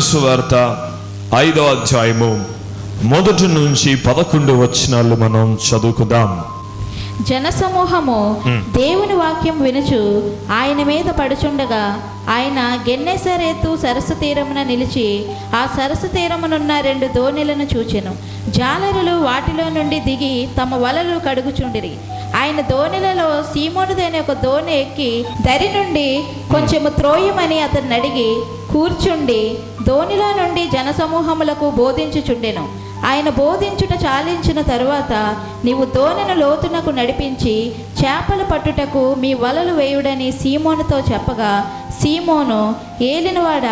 లూకాసు వార్త ఐదో అధ్యాయము. మొదటి నుంచి పదకొండు వచనాలు మనం చదువుకుందాం. జనసమూహము దేవుని వాక్యం వినుచు ఆయన మీద పడుచుండగా ఆయన గెన్నెసరేతు సరస్సు తీరమున నిలిచి ఆ సరస్సు తీరమునున్న రెండు దోణిలను చూచెను. జాలరులు వాటిలో నుండి దిగి తమ వలలు కడుగుచుండిరి. ఆయన దోణిలలో సీమోనుదైన ఒక దోణి ఎక్కి దరి నుండి కొంచెము త్రోయమని అతన్ని అడిగి కూర్చుండి ధోనిలో నుండి జనసమూహములకు బోధించుచుండెను. ఆయన బోధించుట చాలించిన తరువాత నీవు దోణిని లోతునకు నడిపించి చేపలు పట్టుటకు మీ వలలు వేయుడని సీమోనుతో చెప్పగా సీమోను ఏలినవాడ?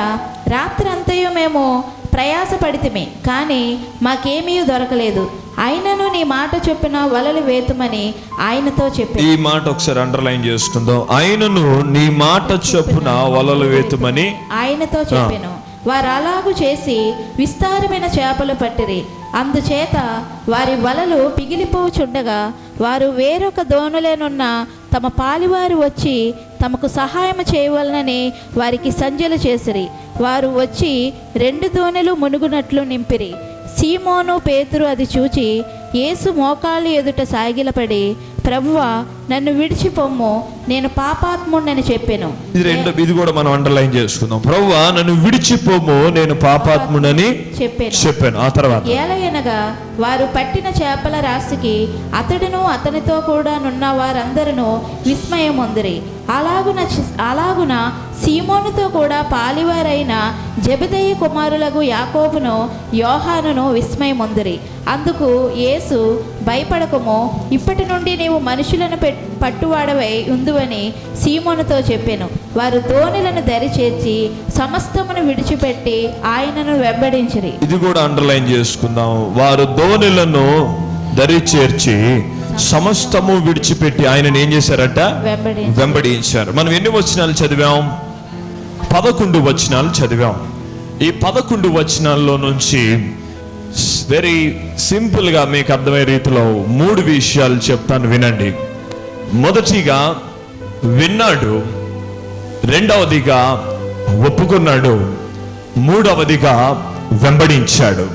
రాత్రంతయు మేము ప్రయాసపడితిమి కానీ మాకేమీ దొరకలేదు. అయినను నీ మాట చొప్పున వలలు వేతుమని ఆయనతో చెప్పి ఈ మాట ఒకసారి అండర్లైన్ చేసుకుందాం. ఆయనను నీ మాట చొప్పున వలలు వేతుమని ఆయనతో చెప్పెను. వారు అలాగు చేసి విస్తారమైన చేపలు పట్టిరి. అందుచేత వారి వలలు పిగిలిపోచుండగా వారు వేరొక దోణులేనున్న తమ పాలివారు వచ్చి తమకు సహాయం చేయవలనని వారికి సంజలు చేసిరి. వారు వచ్చి రెండు దోణెలు మునుగునట్లు నింపిరి. సీమోను పేతురు అది చూచి యేసు మోకాళ్ళు ఎదుట సాగిలపడి ప్రభువా నన్ను విడిచిపొమ్ము నేను పాపాత్ముడని చెప్పెను. ఇది రెండు ఇది కూడా మనం అండర్లైన్ చేసుకుందాం. ప్రవ్వా నన్ను విడిచిపోము నేను పాపాత్ముడని చెప్పాను. చెప్పాను. ఆ తర్వాత. ఏలయనగా వారు పట్టిన చేపల రాశికి అతడును అతనితో కూడా నున్న వారందరూ విస్మయమొందిరి. అలాగున అలాగున సీమోనుతో కూడా పాలివారైన జబదయ్య కుమారులకు యాకోబును యోహానును విస్మయమొందిరి. అందుకు యేసు భయపడకము ఇప్పటి నుండి నీవు మనుషులను పెట్- పట్టువాడవై ఉందువని సీమోనుతో చెప్పాను. వారు దోణులను దరి చేర్చి సమస్తమును విడిచిపెట్టి ఆయనను వెంబడించిరి. ఇది కూడా అండర్లైన్ చేసుకుందాం. వారు దోణులను దరి చేర్చి సమస్తము విడిచిపెట్టి ఆయనను ఏం చేశారట? వెంబడి వెంబడించారు. మనం ఎన్ని వచనాలు చదివాం? పదకొండు వచనాలు చదివాం. ఈ పదకొండు వచనాల్లో నుంచి వెరీ సింపుల్గా మీకు అర్థమయ్యే రీతిలో మూడు విషయాలు చెప్తాను వినండి. మొదటిగా విన్నాడు రెండవదిగా ఒప్పుకున్నాడు మూడవదిగా వెంబడించాడు.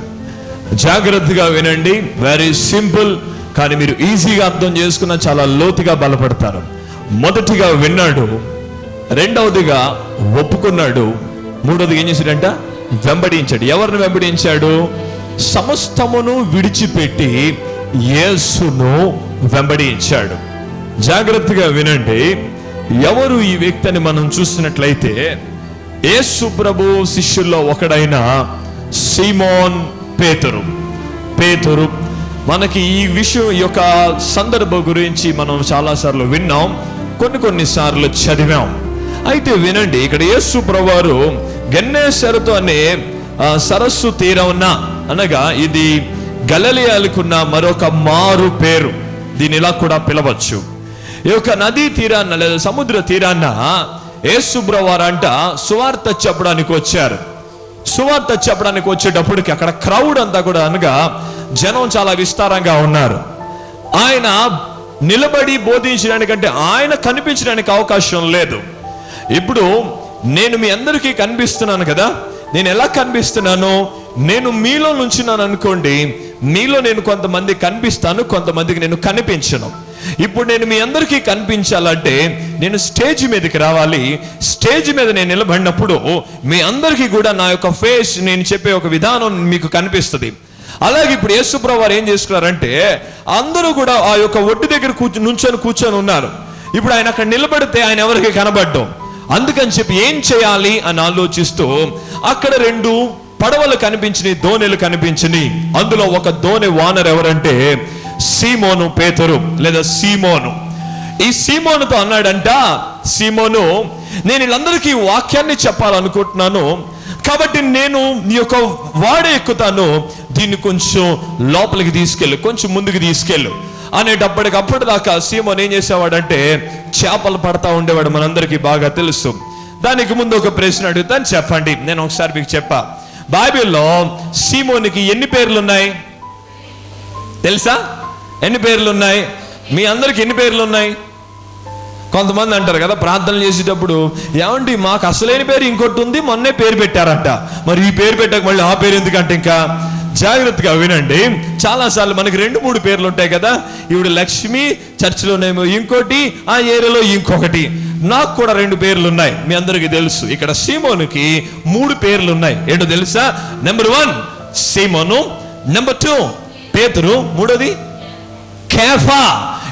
జాగ్రత్తగా వినండి వెరీ సింపుల్ కానీ మీరు ఈజీగా అర్థం చేసుకున్న చాలా లోతుగా బలపడతారు. మొదటిగా విన్నాడు రెండవదిగా ఒప్పుకున్నాడు మూడవది ఏం చేశాడంట? వెంబడించాడు. ఎవరిని వెంబడించాడు? సమస్తమును విడిచిపెట్టి యేసును వెంబడించాడు. జాగ్రత్తగా వినండి. ఎవరు ఈ వ్యక్తిని మనం చూసినట్లయితే యేసు ప్రభు శిష్యుల్లో ఒకడైన సీమోన్ పేతురు. పేతురు మనకి ఈ విషయం యొక్క సందర్భం గురించి మనం చాలాసార్లు విన్నాం కొన్ని కొన్ని సార్లు చదివాం. అయితే వినండి ఇక్కడ యేసు ప్రభువారు గన్నేశ్వరతో అనే సరస్సు తీరమున అనగా ఇది గలలియాలకున్న మరొక మారు పేరు. దీని ఇలా కూడా పిలవచ్చు. ఈ యొక్క నదీ తీరాన్న లేదా సముద్ర తీరాన్న యేసుబ్రవారంట సువార్త చెప్పడానికి వచ్చారు. సువార్త చెప్పడానికి వచ్చేటప్పటికి అక్కడ క్రౌడ్ అంతా కూడా అనగా జనం చాలా విస్తారంగా ఉన్నారు. ఆయన నిలబడి బోధించడానికంటే ఆయన కనిపించడానికి అవకాశం లేదు. ఇప్పుడు నేను మీ అందరికీ కనిపిస్తున్నాను కదా నేను ఎలా కనిపిస్తున్నాను? నేను మీలో నుంచున్నాను అనుకోండి మీలో నేను కొంతమంది కనిపిస్తాను కొంతమందికి నేను కనిపించను. ఇప్పుడు నేను మీ అందరికీ కనిపించాలంటే నేను స్టేజ్ మీదకి రావాలి. స్టేజ్ మీద నేను నిలబడినప్పుడు మీ అందరికీ కూడా నా యొక్క ఫేస్ నేను చెప్పే ఒక విధానం మీకు కనిపిస్తుంది. అలాగే ఇప్పుడు యేసుప్రభు వారు ఏం చేసుకున్నారంటే అందరూ కూడా ఆ యొక్క ఒడ్డు దగ్గర కూర్చు నుంచొని కూర్చొని ఉన్నారు. ఇప్పుడు ఆయన అక్కడ నిలబడితే ఆయన ఎవరికి కనబడ్డం? అందుకని చెప్పి ఏం చేయాలి అని ఆలోచిస్తూ అక్కడ రెండు పడవలు కనిపించినాయి దోణిలు కనిపించినాయి అందులో ఒక దోణి వానర్ ఎవరంటే సీమోను పేతురు లేదా సీమోను. ఈ సీమోనుతో అన్నాడంట సీమోను నేను వీళ్ళందరికీ వాక్యాన్ని చెప్పాలనుకుంటున్నాను. కాబట్టి నేను నీ యొక్క వాడ ఎక్కుతాను. దీన్ని కొంచెం లోపలికి తీసుకెళ్ళు కొంచెం ముందుకు తీసుకెళ్ళు. అనేటప్పటికప్పుడు దాకా సీమోన్ ఏం చేసేవాడంటే చేపలు పడతా ఉండేవాడు మనందరికీ బాగా తెలుసు. దానికి ముందు ఒక ప్రశ్న అడుగుతాను చెప్పండి. నేను ఒకసారి మీకు చెప్పా. బైబిల్లో సీమోనికి ఎన్ని పేర్లు ఉన్నాయి తెలుసా? ఎన్ని పేర్లు ఉన్నాయి మీ అందరికి ఎన్ని పేర్లు ఉన్నాయి కొంతమంది అంటారు కదా ప్రార్థన చేసేటప్పుడు ఏమండి మాకు అసలైన పేరు ఇంకోటి ఉంది మొన్నే పేరు పెట్టారంట. మరి ఈ పేరు పెట్టక మళ్ళీ ఆ పేరు ఎందుకంటే ఇంకా? జాగ్రత్తగా వినండి. చాలాసార్లు మనకి రెండు మూడు పేర్లు ఉంటాయి కదా. ఈవిడ లక్ష్మి చర్చిలోనేమో ఇంకోటి ఆ ఏరియాలో ఇంకొకటి. నాకు కూడా రెండు పేర్లు ఉన్నాయి మీ అందరికీ తెలుసు. ఇక్కడ సీమోనుకి మూడు పేర్లు ఉన్నాయి ఏంటో తెలుసా? నెంబర్ వన్ సీమోను. నెంబర్ టూ పేతురు. మూడోది కేఫా.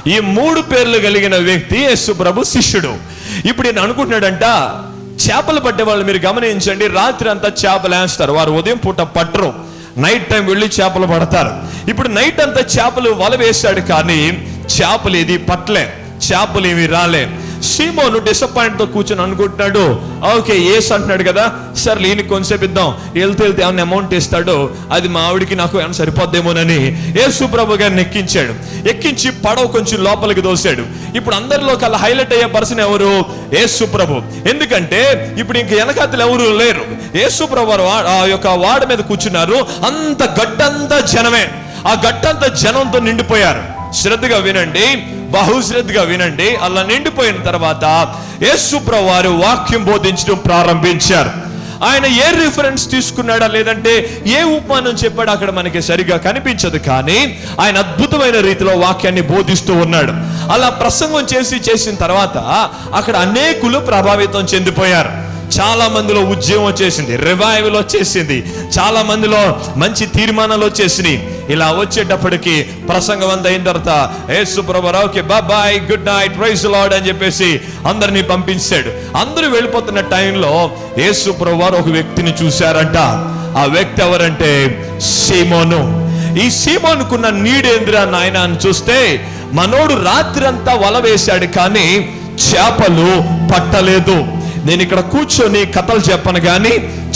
ఈ మూడు పేర్లు కలిగిన వ్యక్తి యేసు ప్రభు శిష్యుడు. ఇప్పుడు నేను అనుకుంటున్నాడంట చేపలు పట్టే వాళ్ళు మీరు గమనించండి రాత్రి అంతా చేపలు వేస్తారు. వారు ఉదయం పూట పట్టరు. నైట్ టైం వెళ్ళి చేపలు పడతారు. ఇప్పుడు నైట్ అంతా చేపలు వల వేశాడు కానీ చేపలు ఏది పట్టలే. చేపలు ఏమి రాలే. సీమోను డిసప్పాయింట్తో కూర్చొని అనుకుంటున్నాడు. ఓకే ఏస్ అంటున్నాడు కదా సరే లేని కొంచెంసేపు ఇద్దాం. వెళ్తే వెళ్తే ఏమైనా అమౌంట్ ఇస్తాడో అది మా ఆవిడికి నాకు ఏమైనా సరిపోద్దేమోనని యేసు ప్రభు గారిని ఎక్కించాడు. ఎక్కించి పడవ కొంచెం లోపలికి దోశాడు. ఇప్పుడు అందరిలో కల్లా హైలైట్ అయ్యే పర్సన్ ఎవరు? యేసు ప్రభు. ఎందుకంటే ఇప్పుడు ఇంక వెనకాతలు ఎవరు లేరు. యేసు ప్రభు ఆ యొక్క వాడ మీద కూర్చున్నారు. అంత గట్టంతా జనమే. ఆ గట్టంతా జనంతో నిండిపోయారు. శ్రద్ధగా వినండి. బహుశ్రద్ధగా వినండి. అలా నిండిపోయిన తర్వాత యేసుప్రభు వారు వాక్యం బోధించడం ప్రారంభించారు. ఆయన ఏ రిఫరెన్స్ తీసుకున్నాడా? లేదంటే ఏ ఉపమానం చెప్పాడు? అక్కడ మనకి సరిగా కనిపించదు కానీ ఆయన అద్భుతమైన రీతిలో వాక్యాన్ని బోధిస్తూ ఉన్నాడు. అలా ప్రసంగం చేసి చేసిన తర్వాత అక్కడ అనేకులు ప్రభావితం చెందిపోయారు. చాలా మందిలో ఉద్యమం వచ్చేసింది రివైవల్ వచ్చేసింది చాలా మందిలో మంచి తీర్మానాలు వచ్చేసినాయి. ఇలా వచ్చేటప్పటికి ప్రసంగం అంత అయిన తర్వాత యేసు ప్రభరావుకి బాబాయ్ గుడ్ నైట్ ప్రైజ్ లాడ్ అని చెప్పేసి అందరినీ పంపించాడు. అందరూ వెళ్ళిపోతున్న టైంలో యేసు ప్రభువారు ఒక వ్యక్తిని చూశారంట. ఆ వ్యక్తి ఎవరంటే సీమోను. ఈ సీమోనుకున్న నీడేంద్రా నాయన అని చూస్తే మనోడు రాత్రంతా వల వేశాడు కానీ చేపలు పట్టలేదు. నేను ఇక్కడ కూర్చొని కథలు చెప్పను కానీ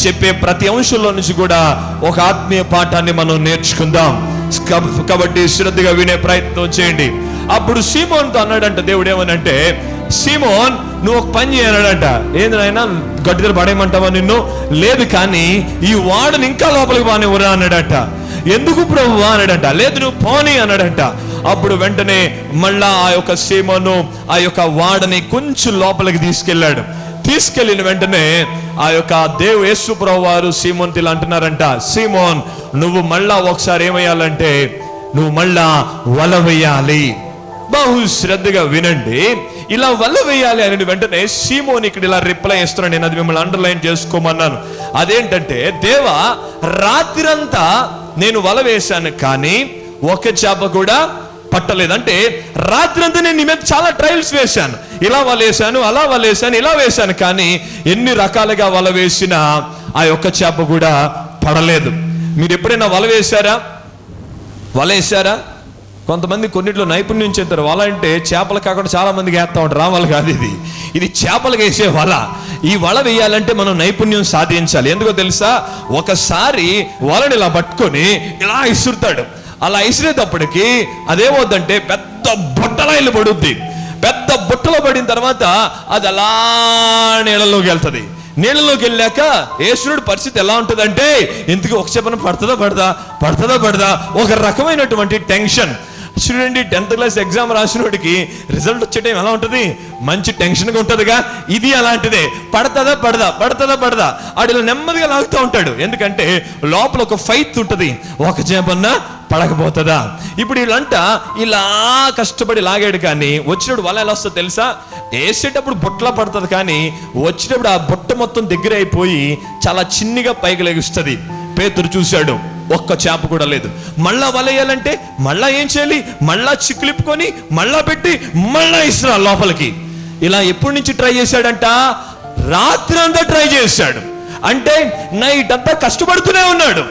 చెప్పే ప్రతి అంశంలో నుంచి కూడా ఒక ఆత్మీయ పాఠాన్ని మనం నేర్చుకుందాం. కబ- కాబట్టి శ్రద్ధగా వినే ప్రయత్నం చేయండి. అప్పుడు సీమోన్తో అన్నాడంట దేవుడు ఏమనంటే సీమోన్ నువ్వు ఒక పని చేయనాడంట ఏంది నాయన గట్టిదలు పడేయమంటావా నిన్ను? లేదు కానీ ఈ వాడని ఇంకా లోపలికి బానివ్వరా అన్నాడట. ఎందుకు ప్రభు అన్నాడంట. లేదు నువ్వు పోనీ అన్నాడంట. అప్పుడు వెంటనే మళ్ళా ఆ యొక్క సీమను ఆ యొక్క వాడని కొంచెం లోపలికి తీసుకెళ్ళాడు. తీసుకెళ్ళిన వెంటనే ఆ యొక్క దేవు యేసుప్రభు వారు సీమోన్ ఇలా అంటున్నారంట సీమోన్ నువ్వు మళ్ళా ఒకసారి ఏమయ్యాలంటే నువ్వు మళ్ళా వల వేయాలి. బహు శ్రద్ధగా వినండి. ఇలా వల్ల వేయాలి అని వెంటనే సీమోని ఇక్కడ ఇలా రిప్లై ఇస్తున్నాను నేను అది మిమ్మల్ని అండర్లైన్ చేసుకోమన్నాను. అదేంటంటే దేవా రాత్రంతా నేను వల వేశాను కానీ ఒక చేప కూడా పట్టలేదు. అంటే రాత్రంతా నేను నీ మీద చాలా ట్రయల్స్ వేశాను. ఇలా వలేసాను అలా వలేసాను ఇలా వేశాను. కానీ ఎన్ని రకాలుగా వల వేసినా ఆ యొక్క చేప కూడా పడలేదు. మీరు ఎప్పుడైనా వల వేశారా? వల వేశారా? కొంతమంది కొన్నిట్లో నైపుణ్యం చెందారు వల అంటే చేపలు కాకుండా చాలా మందికి వేస్తా ఉంటారు. ఆ కాదు ఇది. ఇది చేపలకు వేసే వల. ఈ వల వేయాలంటే మనం నైపుణ్యం సాధించాలి. ఎందుకో తెలుసా? ఒకసారి వలని ఇలా పట్టుకొని ఇలా ఇసురుతాడు. అలా ఇసిరేటప్పటికి అదేమవుద్దంటే పెద్ద బుట్టలా ఇల్లు పడుద్ది. బుట్టలో పడిన తర్వాత అది అలా నీళ్ళలోకి వెళ్తుంది. నీళ్ళలోకి వెళ్ళాక ఈశ్వరుడు పరిస్థితి ఎలా ఉంటుందంటే ఇంతకు ఒక చెప్పన పడుతుందా పడదా పడుతుందా పడదా ఒక రకమైనటువంటి టెన్షన్. చూడండి టెన్త్ క్లాస్ ఎగ్జామ్ రాసినోడికి రిజల్ట్ వచ్చే టైం ఎలా ఉంటుంది? మంచి టెన్షన్గా ఉంటుందిగా. ఇది అలాంటిదే. పడతదా పడదా? పడతదా పడదా? ఆడిలో నెమ్మదిగా లాగుతూ ఉంటాడు. ఎందుకంటే లోపల ఒక ఫైత్ ఉంటుంది. ఒక చేపన్నా పడకపోతుందా? ఇప్పుడు వీళ్ళంట ఇలా కష్టపడి లాగాడు కానీ వచ్చినప్పుడు వల్ల ఎలా వస్తుందో తెలుసా? వేసేటప్పుడు బుట్టలా పడుతుంది కానీ వచ్చేటప్పుడు ఆ బుట్ట మొత్తం దగ్గర అయిపోయి చాలా చిన్నగా పైకి లెగుస్తుంది. పేతురు చూశాడు. ఒక్క చేప కూడా లేదు. మళ్ళా వలయాలంటే మళ్ళా ఏం చేయాలి? మళ్ళా చిక్కులిప్పుకొని మళ్ళా పెట్టి మళ్ళా ఇస్తున్నా లోపలికి. ఇలా ఎప్పటి నుంచి ట్రై చేశాడంట? రాత్రి అంతా ట్రై చేశాడు. అంటే నైట్ అంతా కష్టపడుతూనే ఉన్నాడు.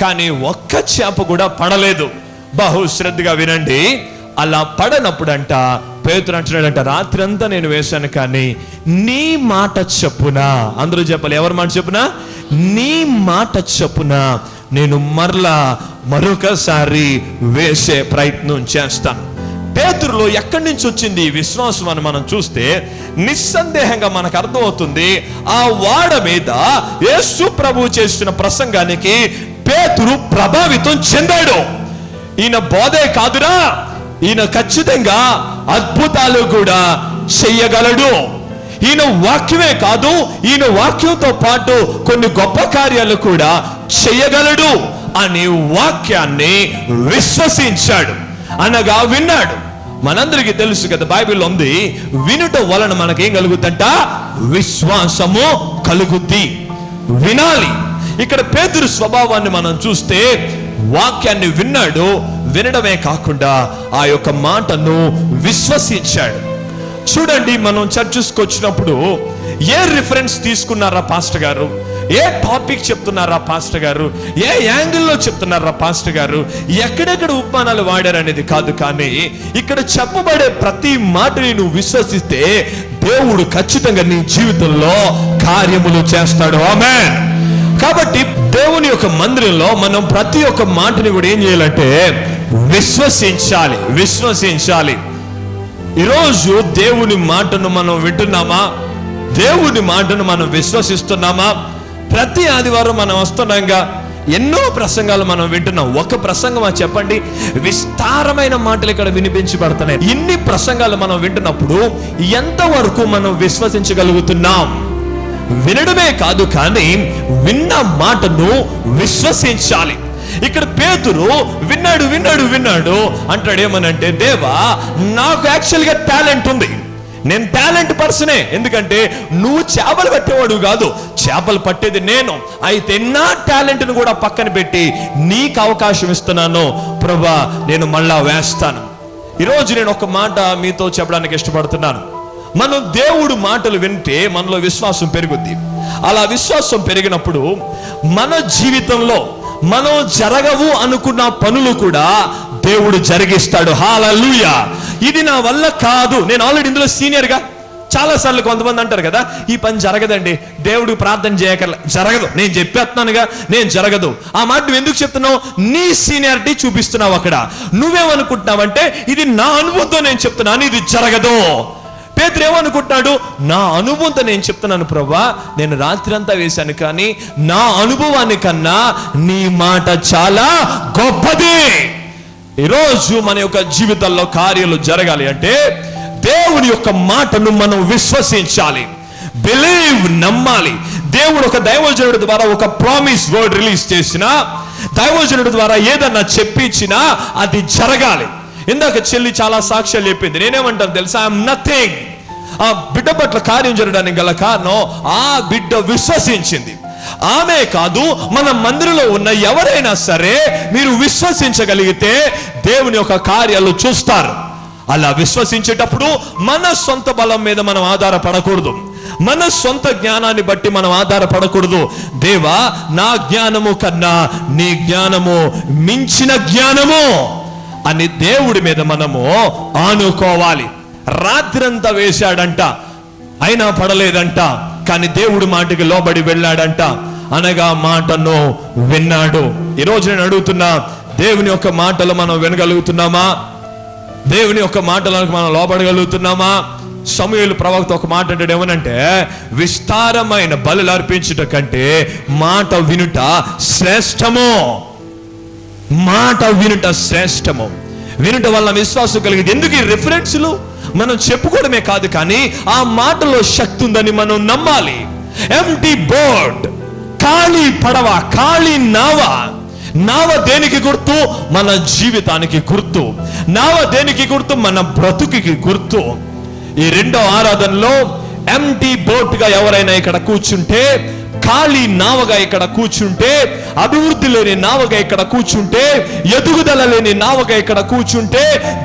కానీ ఒక్క చేప కూడా పడలేదు. బహు శ్రద్ధగా వినండి. అలా పడనప్పుడంట పేతురు అంటున్నాడంట రాత్రి అంతా నేను వేశాను కానీ నీ మాట చెప్పున అందరూ చెప్పాలి ఎవరి మాట చెప్పున? నీ మాట చెప్పున నేను మరలా మరొకసారి వేసే ప్రయత్నం చేస్తాను. పేతురులో ఎక్కడి నుంచి వచ్చింది ఈ విశ్వాసం అని మనం చూస్తే నిస్సందేహంగా మనకు అర్థమవుతుంది ఆ వాడ మీద యేసు ప్రభు చేస్తున్న ప్రసంగానికి పేతురు ప్రభావితం చెందాడు. ఈయన బోధే కాదురా ఈయన ఖచ్చితంగా అద్భుతాలు కూడా చెయ్యగలడు. ఈయన వాక్యమే కాదు ఈయన వాక్యంతో పాటు కొన్ని గొప్ప కార్యాలు కూడా చెయ్యగలడు అనే వాక్యాన్ని విశ్వసించాడు. అనగా విన్నాడు. మనందరికీ తెలుసు కదా బైబిల్ ఉంది వినుట వలన మనకేం కలుగుద్దంట విశ్వాసము కలుగుద్ది. వినాలి. ఇక్కడ పేదరు స్వభావాన్ని మనం చూస్తే వాక్యాన్ని విన్నాడు వినడమే కాకుండా ఆ యొక్క మాటను విశ్వసించాడు. చూడండి మనం చర్చస్కి వచ్చినప్పుడు ఏ రిఫరెన్స్ తీసుకున్నారా పాస్టర్ గారు? ఏ టాపిక్ చెప్తున్నారా పాస్టర్ గారు? ఏ యాంగిల్లో చెప్తున్నారా పాస్టర్ గారు? ఎక్కడెక్కడ ఉపమానాలు వాడారనేది కాదు కానీ ఇక్కడ చెప్పబడే ప్రతి మాటని నువ్వు విశ్వసిస్తే దేవుడు ఖచ్చితంగా నీ జీవితంలో కార్యములు చేస్తాడు. ఆమె కాబట్టి దేవుని యొక్క మందిరంలో మనం ప్రతి ఒక్క మాటని కూడా ఏం చేయాలంటే విశ్వసించాలి విశ్వసించాలి. ఈరోజు దేవుని మాటను మనం వింటున్నామా? దేవుని మాటను మనం విశ్వసిస్తున్నామా? ప్రతి ఆదివారం మనం వస్తుండగా ఎన్నో ప్రసంగాలు మనం వింటున్నాం. ఒక ప్రసంగమా చెప్పండి. విస్తారమైన మాటలు ఇక్కడ వినిపించబడుతున్నాయి. ఇన్ని ప్రసంగాలు మనం వింటున్నప్పుడు ఎంతవరకు మనం విశ్వసించగలుగుతున్నాం? వినడమే కాదు కానీ విన్న మాటను విశ్వసించాలి. ఇక్కడ పేతురు విన్నాడు విన్నాడు విన్నాడు. అంటాడు ఏమనంటే దేవా నాకు యాక్చువల్గా టాలెంట్ ఉంది. నేను టాలెంట్ పర్సనే. ఎందుకంటే నువ్వు చేపలు పట్టేవాడు కాదు. చేపలు పట్టేది నేను. అయితే నా టాలెంట్ను కూడా పక్కన పెట్టి నీకు అవకాశం ఇస్తున్నాను. ప్రభా నేను మళ్ళా వేస్తాను. ఈరోజు నేను ఒక మాట మీతో చెప్పడానికి ఇష్టపడుతున్నాను. మనం దేవుడు మాటలు వింటే మనలో విశ్వాసం పెరుగుద్ది. అలా విశ్వాసం పెరిగినప్పుడు మన జీవితంలో మనం జరగవు అనుకున్న పనులు కూడా దేవుడు జరిగిస్తాడు. హాలూయ ఇది నా వల్ల కాదు. నేను ఆల్రెడీ ఇందులో సీనియర్గా చాలా సార్లు కొంతమంది అంటారు కదా ఈ పని జరగదండి. దేవుడు ప్రార్థన చేయకర్ల. జరగదు. నేను చెప్పేస్తున్నానుగా నేను జరగదు. ఆ మాట నువ్వు ఎందుకు చెప్తున్నావు? నీ సీనియారిటీ చూపిస్తున్నావు అక్కడ. నువ్వేమనుకుంటున్నావంటే ఇది నా అనుభవంతో నేను చెప్తున్నాను ఇది జరగదు. పేతురు ఏమనుకుంటున్నాడు? నా అనుభవంతో నేను చెప్తున్నాను ప్రభా నేను రాత్రి అంతా వేశాను కానీ నా అనుభవాన్ని కన్నా నీ మాట చాలా గొప్పది. ఈరోజు మన యొక్క జీవితంలో కార్యాలు జరగాలి అంటే దేవుని యొక్క మాటను మనం విశ్వసించాలి. బిలీవ్ నమ్మాలి. దేవుడు ఒక దైవజనుడి ద్వారా ఒక ప్రామిస్ వర్డ్ రిలీజ్ చేసిన దైవజనుడి ద్వారా ఏదన్నా చెప్పించినా అది జరగాలి. ఇందాక చెల్లి చాలా సాక్ష్యాలు చెప్పింది. నేనేమంటాను తెలుసా? ఐఎమ్ నథింగ్ ఆ బిడ్డ పట్ల కార్యం జరగడానికి గల కారణం ఆ బిడ్డ విశ్వసించింది. ఆమె కాదు మన మందిరంలో ఉన్న ఎవరైనా సరే మీరు విశ్వసించగలిగితే దేవుని యొక్క కార్యాలు చూస్తారు. అలా విశ్వసించేటప్పుడు మన సొంత బలం మీద మనం ఆధారపడకూడదు. మన సొంత జ్ఞానాన్ని బట్టి మనం ఆధారపడకూడదు. దేవా నా జ్ఞానము కన్నా నీ జ్ఞానము మించిన జ్ఞానము అని దేవుడి మీద మనము ఆనుకోవాలి. రాత్రంతా వేశాడంట అయినా పడలేదంట కానీ దేవుడు మాటకి లోబడి వెళ్ళాడంట. అనగా మాటను విన్నాడు. ఈరోజు నేను అడుగుతున్నా దేవుని యొక్క మాటలు మనం వినగలుగుతున్నామా? దేవుని యొక్క మాటలకు మనం లోపడగలుగుతున్నామా సమయలు ప్రవక్త ఒక మాట అంటాడు ఏమనంటే విస్తారమైన బలులు అర్పించుట కంటే మాట వినుట శ్రేష్టము. మాట వినుట శ్రేష్టము. వినుట వల్ల విశ్వాసం కలిగింది. ఎందుకు ఈ రిఫరెన్స్లు మనం చెప్పుకోవడమే కాదు కానీ ఆ మాటలో శక్తి ఉందని మనం నమ్మాలి. ఎంటీ బోర్డ్ ఖాళీ పడవ ఖాళీ నావ. నావ దేనికి గుర్తు? మన జీవితానికి గుర్తు. నావ దేనికి గుర్తు? మన బ్రతుకికి గుర్తు. ఈ రెండో ఆరాధనలో ఎంటీ బోట్గా ఎవరైనా ఇక్కడ కూర్చుంటే ఖాళీ నావగా ఇక్కడ కూర్చుంటే అభివృద్ధి లేని నావగా ఇక్కడ కూర్చుంటే ఎదుగుదల లేని నావగా ఇక్కడ కూర్చుంటే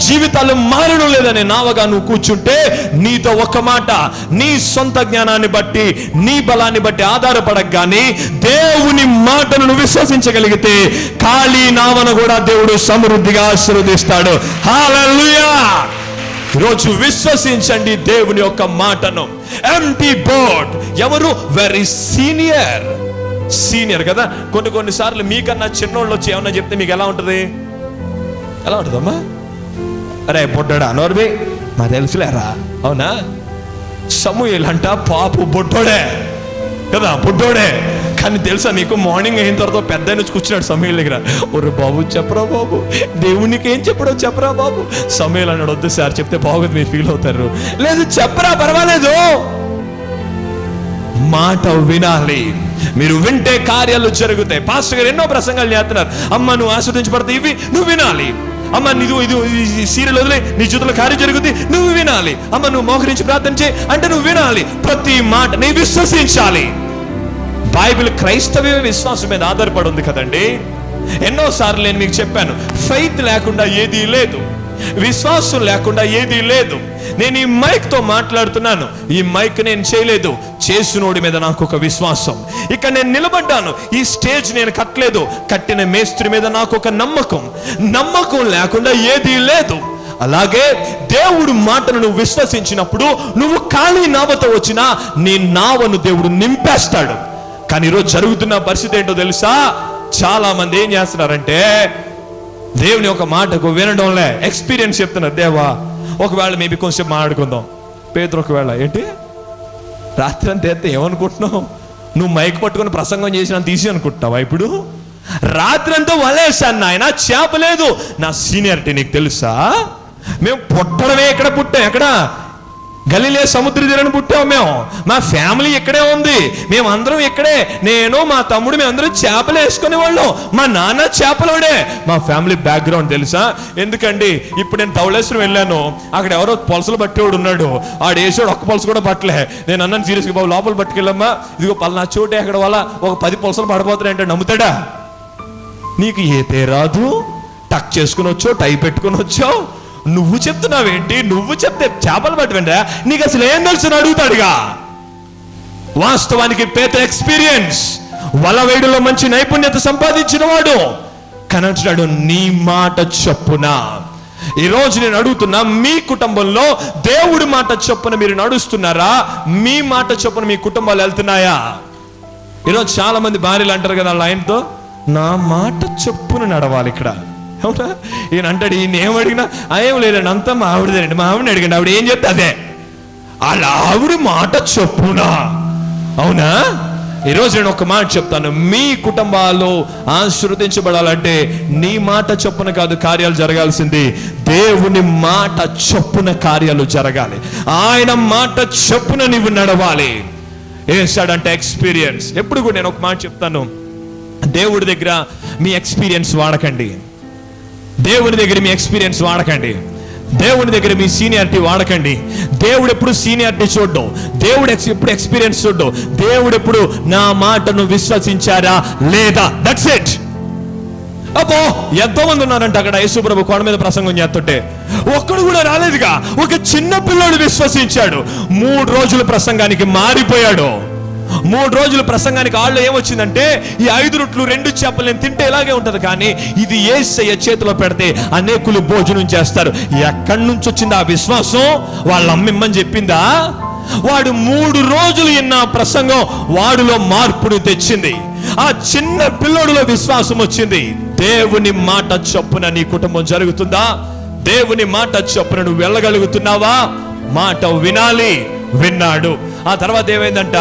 జీవితాలు మారడం లేదనే నావగా నువ్వు కూర్చుంటే నీతో ఒక మాట నీ సొంత జ్ఞానాన్ని బట్టి నీ బలాన్ని బట్టి ఆధారపడక కానీ దేవుని మాటను విశ్వసించగలిగితే ఖాళీ నావను కూడా దేవుడు సమృద్ధిగా ఆశీర్వదిస్తాడు. హాలూయా ఈరోజు విశ్వసించండి దేవుని యొక్క మాటను. ఎంటీ బోర్డ్ ఎవరు? వెరీ సీనియర్ సీనియర్ కదా? కొన్ని కొన్ని సార్లు మీకన్నా చిన్నోళ్ళు వచ్చి ఏమన్నా చెప్తే మీకు ఎలా ఉంటుంది? ఎలా ఉంటుందమ్మా? అరే బొడ్డడా నోర్బి మా తెలుసులేరా? అవునా? సమూహల్ అంట పాపు బొడ్డోడే. కదా? బుడ్డోడే. కానీ తెలుసా నీకు? మార్నింగ్ అయిన తర్వాత పెద్ద నుంచి కూర్చున్నాడు సమయం దగ్గర. ఒరే బాబు చెప్పరా బాబు? దేవునికి ఏం చెప్పడో చెప్పరా బాబు? సమయం అన్నాడు వద్దు సార్ చెప్తే బాగుంది మీరు ఫీల్ అవుతారు. లేదు చెప్పరా పర్వాలేదు. మాట వినాలి. మీరు వింటే కార్యాలు జరుగుతాయి. పాస్టర్ గారు ఎన్నో ప్రసంగాలు చేస్తున్నారు. అమ్మ నువ్వు ఆస్వాదించబడితే ఇవి నువ్వు వినాలి. అమ్మ నీదు ఇది సీరియల్ వదిలే. నీ జీవితంలో కార్యం జరుగుతుంది నువ్వు వినాలి. అమ్మ నువ్వు మోకరించి ప్రార్థన చేయి. అంటే నువ్వు వినాలి. ప్రతి మాట నీ విశ్వసించాలి. బైబిల్ క్రైస్తవ విశ్వాసం మీద ఆధారపడి ఉంది కదండి. ఎన్నోసార్లు నేను మీకు చెప్పాను ఫైత్ లేకుండా ఏదీ లేదు. విశ్వాసం లేకుండా ఏదీ లేదు. నేను ఈ మైక్తో మాట్లాడుతున్నాను. ఈ మైక్ నేను చేయలేదు. చేసినోడి మీద నాకు ఒక విశ్వాసం. ఇక నేను నిలబడ్డాను. ఈ స్టేజ్ నేను కట్టలేదు. కట్టిన మేస్త్రి మీద నాకు ఒక నమ్మకం. నమ్మకం లేకుండా ఏదీ లేదు. అలాగే దేవుడు మాటను నువ్వు విశ్వసించినప్పుడు నువ్వు ఖాళీ నావతో వచ్చినా నీ నావను దేవుడు నింపేస్తాడు. కానీ ఈరోజు జరుగుతున్న పరిస్థితి ఏంటో తెలుసా? చాలా మంది ఏం చేస్తున్నారంటే దేవుని ఒక మాటకు వినడంలే. ఎక్స్పీరియన్స్ చెప్తున్నారు. దేవా ఒకవేళ మేబీ కొంచెం మాట్లాడుకుందాం. పేదరు ఒకవేళ ఏంటి? రాత్రి అంతా ఎత్తే ఏమనుకుంటున్నావు? నువ్వు మైక్ పట్టుకొని ప్రసంగం చేసిన తీసి అనుకుంటున్నావా ఇప్పుడు? రాత్రి అంతా వలేసాను నాయన చేపలేదు. నా సీనియారిటీ నీకు తెలుసా? మేము పుట్టడమే ఎక్కడ పుట్టాం. ఎక్కడ? గలిలే సముద్ర తీరాన్ని పుట్టాం మేము. మా ఫ్యామిలీ ఇక్కడే ఉంది. మేము అందరం ఇక్కడే. నేను మా తమ్ముడు మేము చేపలు వేసుకునే వాళ్ళం. మా నాన్న చేపలోడే. మా ఫ్యామిలీ బ్యాక్గ్రౌండ్ తెలుసా? ఎందుకండి? ఇప్పుడు నేను ధవళేశ్వరం వెళ్ళాను. అక్కడ ఎవరో పొలసలు పట్టేవాడు ఉన్నాడు. ఆడు వేసాడు ఒక్క పొలస కూడా పట్టలే. నేను అన్నాను సీరియస్గా బాబు లోపల పట్టుకెళ్ళమ్మా. ఇదిగో పలానా చోటే అక్కడ వల్ల ఒక పది పొలసలు పడిపోతున్నాయంటే నమ్ముతాడా? నీకు ఏతే రాదు టక్ చేసుకుని వచ్చో టై పెట్టుకుని వచ్చావు. నువ్వు చెప్తున్నావేంటి? నువ్వు చెప్తే చేపలు పట్టుకుంటా నీకు అసలు ఏం తెలుసు? అడుగుతాడుగా. వాస్తవానికి పేత ఎక్స్పీరియన్స్. వల వేయడంలో మంచి నైపుణ్యత సంపాదించిన వాడు. కనచుడాడు నీ మాట చొప్పున. ఈ రోజు నేను అడుగుతున్నా మీ కుటుంబంలో దేవుడి మాట చొప్పున మీరు నడుస్తున్నారా? మీ మాట చొప్పున మీ కుటుంబాలు వెళ్తున్నాయా? ఈరోజు చాలా మంది భార్యలు అంటారు కదా వాళ్ళ ఆయనతో నా మాట చొప్పున నడవాలి ఇక్కడ. అవునా? ఈయన అంటాడు ఈయన ఏం అడిగినా? ఏం లేదండి అంతా మా ఆవిడదేనండి మా ఆవిడని అడిగండి. ఆవిడ ఏం చెప్తే అదే. వాళ్ళ ఆవిడ మాట చొప్పున? అవునా? ఈరోజు నేను ఒక మాట చెప్తాను. మీ కుటుంబాలు ఆశీర్వదించబడాలంటే నీ మాట చొప్పున కాదు కార్యాలు జరగాల్సింది. దేవుని మాట చొప్పున కార్యాలు జరగాలి. ఆయన మాట చొప్పున నువ్వు నడవాలి. ఏసాడంటే ఎక్స్పీరియన్స్. ఎప్పుడు కూడా నేను ఒక మాట చెప్తాను. దేవుడి దగ్గర మీ ఎక్స్పీరియన్స్ వాడకండి. దేవుని దగ్గర మీ ఎక్స్పీరియన్స్ వాడకండి. దేవుని దగ్గర మీ సీనియారిటీ వాడకండి. దేవుడు ఎప్పుడు సీనియారిటీ చూడ్డు. దేవుడు ఎక్స్- ఎప్పుడు ఎక్స్పీరియన్స్ చూడ్డు. దేవుడు ఎప్పుడు నా మాటను విశ్వసించారా? లేదా? దట్స్ ఇట్ అబ్బో ఎంతో మంది ఉన్నారంట అక్కడ యేసుప్రభు కొండ మీద ప్రసంగం చేస్తుంటే. ఒక్కడు కూడా రాలేదుగా. ఒక చిన్న పిల్లోడు విశ్వసించాడు. మూడు రోజుల ప్రసంగానికి మారిపోయాడు. మూడు రోజుల ప్రసంగానికి ఆళ్ళు ఏమొచ్చిందంటే ఈ ఐదు రొట్లు రెండు చేపలు నేను తింటే ఇలాగే ఉంటది కానీ ఇది ఏసయ్య చేతిలో పెడితే అనేకులు భోజనం చేస్తారు. ఎక్కడి నుంచి వచ్చింది ఆ విశ్వాసం? వాళ్ళ అమ్మిమ్మని చెప్పిందా? వాడు మూడు రోజులు విన్న ప్రసంగం వాడిలో మార్పును తెచ్చింది. ఆ చిన్న పిల్లోడిలో విశ్వాసం వచ్చింది. దేవుని మాట చొప్పున నీ కుటుంబం జరుగుతుందా? దేవుని మాట చొప్పున నువ్వు వెళ్ళగలుగుతున్నావా? మాట వినాలి విన్నాడు. ఆ తర్వాత ఏమైందంట?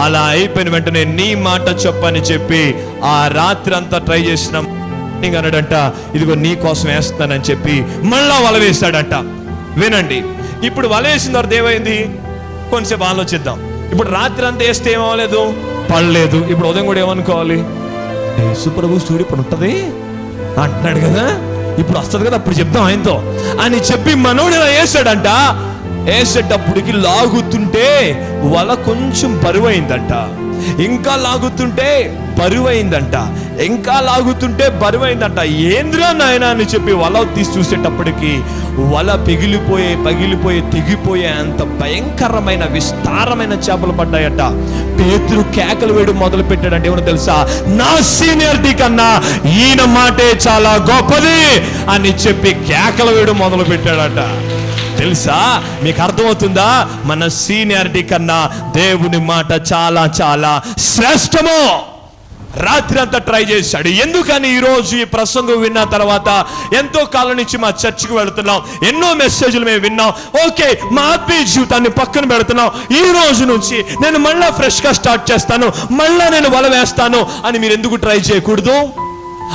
అలా అయిపోయిన వెంటనే నీ మాట చెప్పని చెప్పి ఆ రాత్రి అంతా ట్రై చేసిన అన్నాడంట ఇదిగో నీ కోసం వేస్తానని చెప్పి మళ్ళా వల వేస్తాడంట వినండి. ఇప్పుడు వల వేసిన తర్వాత ఏమైంది? కొంచెంసేపు ఆలోచిద్దాం. ఇప్పుడు రాత్రి అంతా వేస్తే ఏమవలేదు పడలేదు. ఇప్పుడు ఉదయం కూడా ఏమనుకోవాలి? యేసుప్రభు స్టూడియో ఇప్పుడు ఉంటది? అంటున్నాడు కదా. ఇప్పుడు వస్తుంది కదా అప్పుడు చెప్తాం ఆయనతో. అని చెప్పి మనోడు ఇలా వేసాడంట వేసేటప్పటికి లాగుతుంటే వల కొంచెం బరువైందంట. ఇంకా లాగుతుంటే బరువైందంట. ఇంకా లాగుతుంటే బరువైందంట. ఏంద్రా నాయన అని చెప్పి వల తీసి చూసేటప్పటికి వల పిగిలిపోయే పగిలిపోయే తెగిపోయే అంత భయంకరమైన విస్తారమైన చేపలు పడ్డాయట. పేతురు కేకలు వేడు మొదలు పెట్టాడంటే ఏమో తెలుసా? నా సీనియారిటీ కన్నా ఈయన మాటే చాలా గొప్పది అని చెప్పి కేకలు వేడు మొదలు పెట్టాడట తెలుసా? మీకు అర్థమవుతుందా? మన సీనియారిటీ కన్నా దేవుని మాట చాలా చాలా శ్రేష్టము. రాత్రి అంతా ట్రై చేశాడు. ఎందుకని ఈరోజు ఈ ప్రసంగం విన్న తర్వాత ఎంతో కాలం నుంచి మా చర్చికి వెళుతున్నాం. ఎన్నో మెసేజ్లు మేము విన్నాం. ఓకే మా ఆత్మీయ జీవితాన్ని పక్కన పెడుతున్నాం. ఈ రోజు నుంచి నేను మళ్ళా ఫ్రెష్గా స్టార్ట్ చేస్తాను. మళ్ళా నేను వల వేస్తాను అని మీరు ఎందుకు ట్రై చేయకూడదు?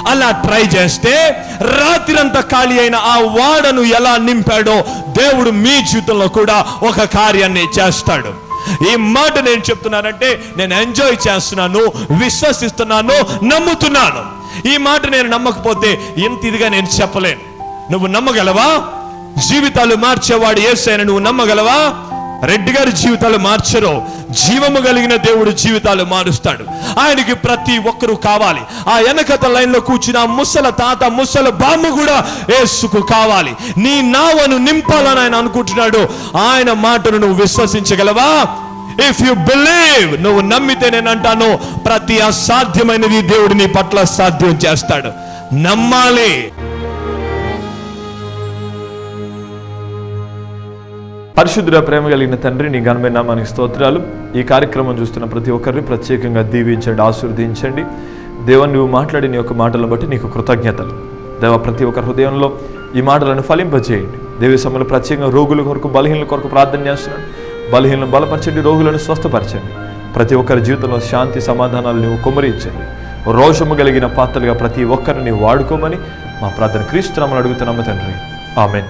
అలా ట్రై చేస్తే రాత్రంతా ఖాళీ అయిన ఆ వాడను ఎలా నింపాడో దేవుడు మీ జీవితంలో కూడా ఒక కార్యాన్ని చేస్తాడు. ఈ మాట నేను చెప్తున్నానంటే నేను ఎంజాయ్ చేస్తున్నాను విశ్వసిస్తున్నాను నమ్ముతున్నాను. ఈ మాట నేను నమ్మకపోతే ఇంత ఇదిగా నేను చెప్పలేను. నువ్వు నమ్మగలవా? జీవితాలు మార్చేవాడు ఏసైనా నువ్వు నమ్మగలవా? రెడ్డి గారి జీవితాలు మార్చరు. జీవము కలిగిన దేవుడు జీవితాలు మారుస్తాడు. ఆయనకి ప్రతి ఒక్కరూ కావాలి. ఆ వెనకత లైన్లో కూర్చున్న ముసల తాత ముసల బామ్మ కూడా ఏసుకు కావాలి. నీ నావను నింపాలని ఆయన అనుకుంటున్నాడు. ఆయన మాటను నువ్వు విశ్వసించగలవా? ఇఫ్ యు బిలీవ్ నువ్వు నమ్మితే నేను అంటాను ప్రతి అసాధ్యమైనది దేవుడు నీ పట్ల సాధ్యం చేస్తాడు. నమ్మాలి. పరిశుద్ధుల ప్రేమ కలిగిన తండ్రి నీ ఘనమైన నామానికి స్తోత్రాలు. ఈ కార్యక్రమం చూస్తున్న ప్రతి ఒక్కరిని ప్రత్యేకంగా దీవించండి ఆశీర్వదించండి. దేవా నువ్వు మాట్లాడిన యొక్క మాటలను బట్టి నీకు కృతజ్ఞతలు. దేవ ప్రతి ఒక్క హృదయంలో ఈ మాటలను ఫలింపజేయండి. దేవి సమయంలో ప్రత్యేకంగా రోగుల కొరకు బలహీనల కొరకు ప్రార్థన చేస్తున్నాడు. బలహీనలను బలపరచండి రోగులను స్వస్థపరచండి. ప్రతి ఒక్కరి జీవితంలో శాంతి సమాధానాలు నువ్వు కుమరించండి రోషము కలిగిన పాత్రలుగా ప్రతి ఒక్కరిని వాడుకోమని మా ప్రార్థన క్రీస్తునామని అడుగుతున్నాము తండ్రి. ఆమెన్.